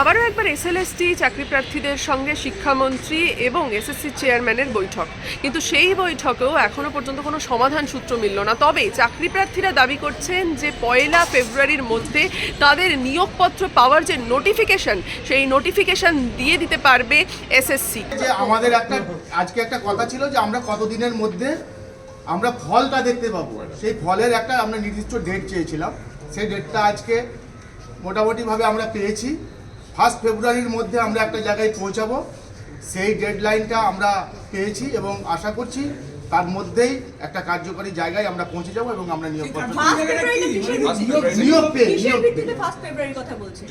আবারও একবার এসএলএসটি চাকরি প্রার্থীদের সঙ্গে শিক্ষামন্ত্রী এবং এসএসসি চেয়ারম্যানের বৈঠক। কিন্তু সেই বৈঠকেও এখনও পর্যন্ত কোনো সমাধান সূত্র মিলল না। তবে চাকরি প্রার্থীরা দাবি করছেন যে পয়লা ফেব্রুয়ারির মধ্যে তাদের নিয়োগপত্র পাওয়ার যে নোটিফিকেশন সেই নোটিফিকেশন দিয়ে দিতে পারবে এসএসসি যে আমাদের একটা, আজকে একটা কথা ছিল যে আমরা কতদিনের মধ্যে আমরা ফলটা দেখতে পাবো। সেই ফলের একটা আমরা নির্দিষ্ট ডেট চেয়েছিলাম। সেই ডেটটা আজকে মোটামুটিভাবে আমরা পেয়েছি। ফার্স্ট ফেব্রুয়ারির মধ্যে আমরা একটা জায়গায় পৌঁছাবো। সেই ডেডলাইনটা আমরা পেয়েছি এবং আশা করছি তার মধ্যেই একটা কার্যকরী জায়গায় আমরা পৌঁছে যাব এবং আমরা নিয়োগ করব নিয়োগ পেয়ে নিয়োগ পেয়ে ফার্স্ট ফেব্রুয়ারির কথা বলছেন?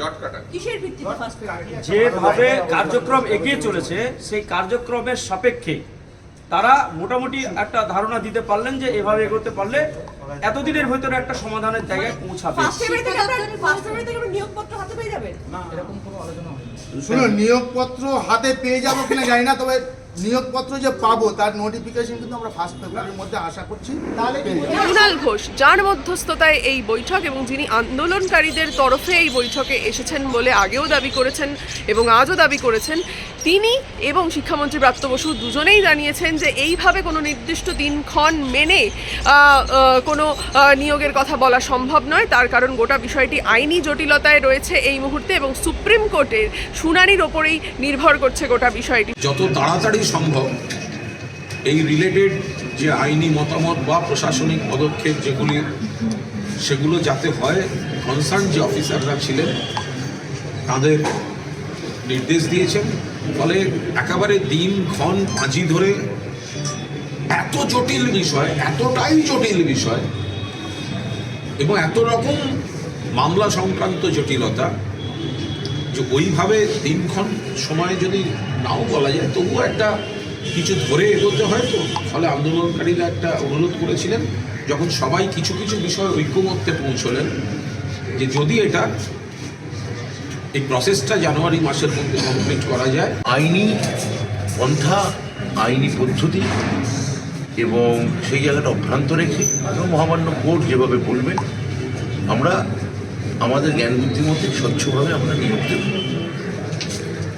কিসের ভিত্তিতে ফার্স্ট ফেব্রুয়ারি যেভাবে কার্যক্রম এগিয়ে চলেছে সেই কার্যক্রমের সাপেক্ষে তারা মোটামুটি একটা ধারণা দিতে পারলেন যে এভাবে এগোতে পারলে এতদিনের ভেতরে একটা সমাধানের জায়গায় পৌঁছাবে। পেয়ে যাবেন। শুনুন নিয়োগপত্র হাতে পেয়ে যাব কিনা জানি না তবে নিয়োগপত্র যে পাবো তার নোটিফিকেশন কিন্তু আমরা ফার্স্ট ফেব্রুয়ারির মধ্যে আশা করছি তাহলে মৃণাল ঘোষ যার মধ্যস্থতায় এই বৈঠক এবং যিনি আন্দোলনকারীদের তরফে এই বৈঠকে এসেছেন বলে আগেও দাবি করেছেন এবং আজও দাবি করেছেন তিনি এবং শিক্ষামন্ত্রী ব্রাত্য বসু দুজনেই জানিয়েছেন যে এইভাবে কোনো নির্দিষ্ট দিনক্ষণ মেনে কোনো নিয়োগের কথা বলা সম্ভব নয়। তার কারণ গোটা বিষয়টি আইনি জটিলতায় রয়েছে এই মুহূর্তে এবং সুপ্রিম কোর্টের শুনানির ওপরেই নির্ভর করছে গোটা বিষয়টি। যত তাড়াতাড়ি সম্ভব, এই রিলেটেড যে আইনি মতামত বা প্রশাসনিক পদক্ষেপ যেগুলি, সেগুলো যাতে হয় কনসার্ন যে অফিসাররা ছিলেন, তাদের নির্দেশ দিয়েছেন। ফলে একেবারে দিন, ক্ষণ পাঁজি ধরে এত জটিল বিষয়, এতটাই জটিল বিষয় এবং এত রকম মামলা সংক্রান্ত জটিলতা যে ওইভাবে দিনক্ষণ সময় যদি নাও বলা যায়, তবুও একটা কিছু ধরে এগোতে হয় তো। ফলে আন্দোলনকারীরা একটা অনুরোধ করেছিলেন, যখন সবাই কিছু কিছু বিষয় ঐক্যমত্যে পৌঁছলেন, যে যদি এটা এই প্রসেসটা জানুয়ারি মাসের মধ্যে কমপ্লিট করা যায়। আইনি পন্থা, আইনি পদ্ধতি এবং সেই জায়গাটা অভ্রান্ত রেখে মহামান্য কোর্ট যেভাবে বলবে, আমরা আমাদের জ্ঞান বুদ্ধির মধ্যে স্বচ্ছভাবে আমরা নিয়োগ দেব।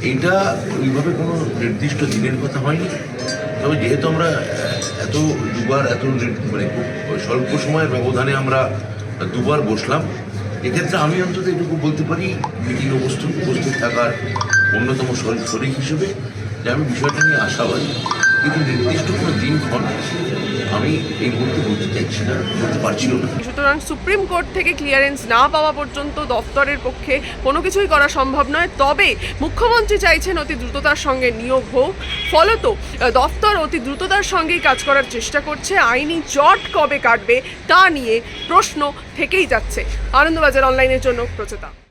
এইটা ওইভাবে কোনো নির্দিষ্ট দিনের কথা হয়নি। তবে যেহেতু আমরা এত দুবার, এত মানে স্বল্প সময়ের ব্যবধানে আমরা দুবার বসলাম, এক্ষেত্রে আমি অন্তত এটুকু বলতে পারি, মিটিং উপস্থিত উপস্থিত থাকার অন্যতম শরিক হিসেবে যে আমি বিষয়টা নিয়ে আশাবাদী। কিন্তু নির্দিষ্ট কোনো দিনক্ষণ আমি এই মুহূর্তে বলতে চাইছি না বলতে পারছিও না। সুতরাং সুপ্রিম কোর্ট থেকে ক্লিয়ারেন্স না পাওয়া পর্যন্ত দফতরের পক্ষে কোনো কিছুই করা সম্ভব নয়। তবে মুখ্যমন্ত্রী চাইছেন অতি দ্রুততার সঙ্গে নিয়োগ হোক। ফলত আহ, দফতর অতি দ্রুততার সঙ্গেই কাজ করার চেষ্টা করছে। আইনি জট কবে কাটবে তা নিয়ে প্রশ্ন থেকেই যাচ্ছে। আনন্দবাজার অনলাইনের জন্য প্রচেতা।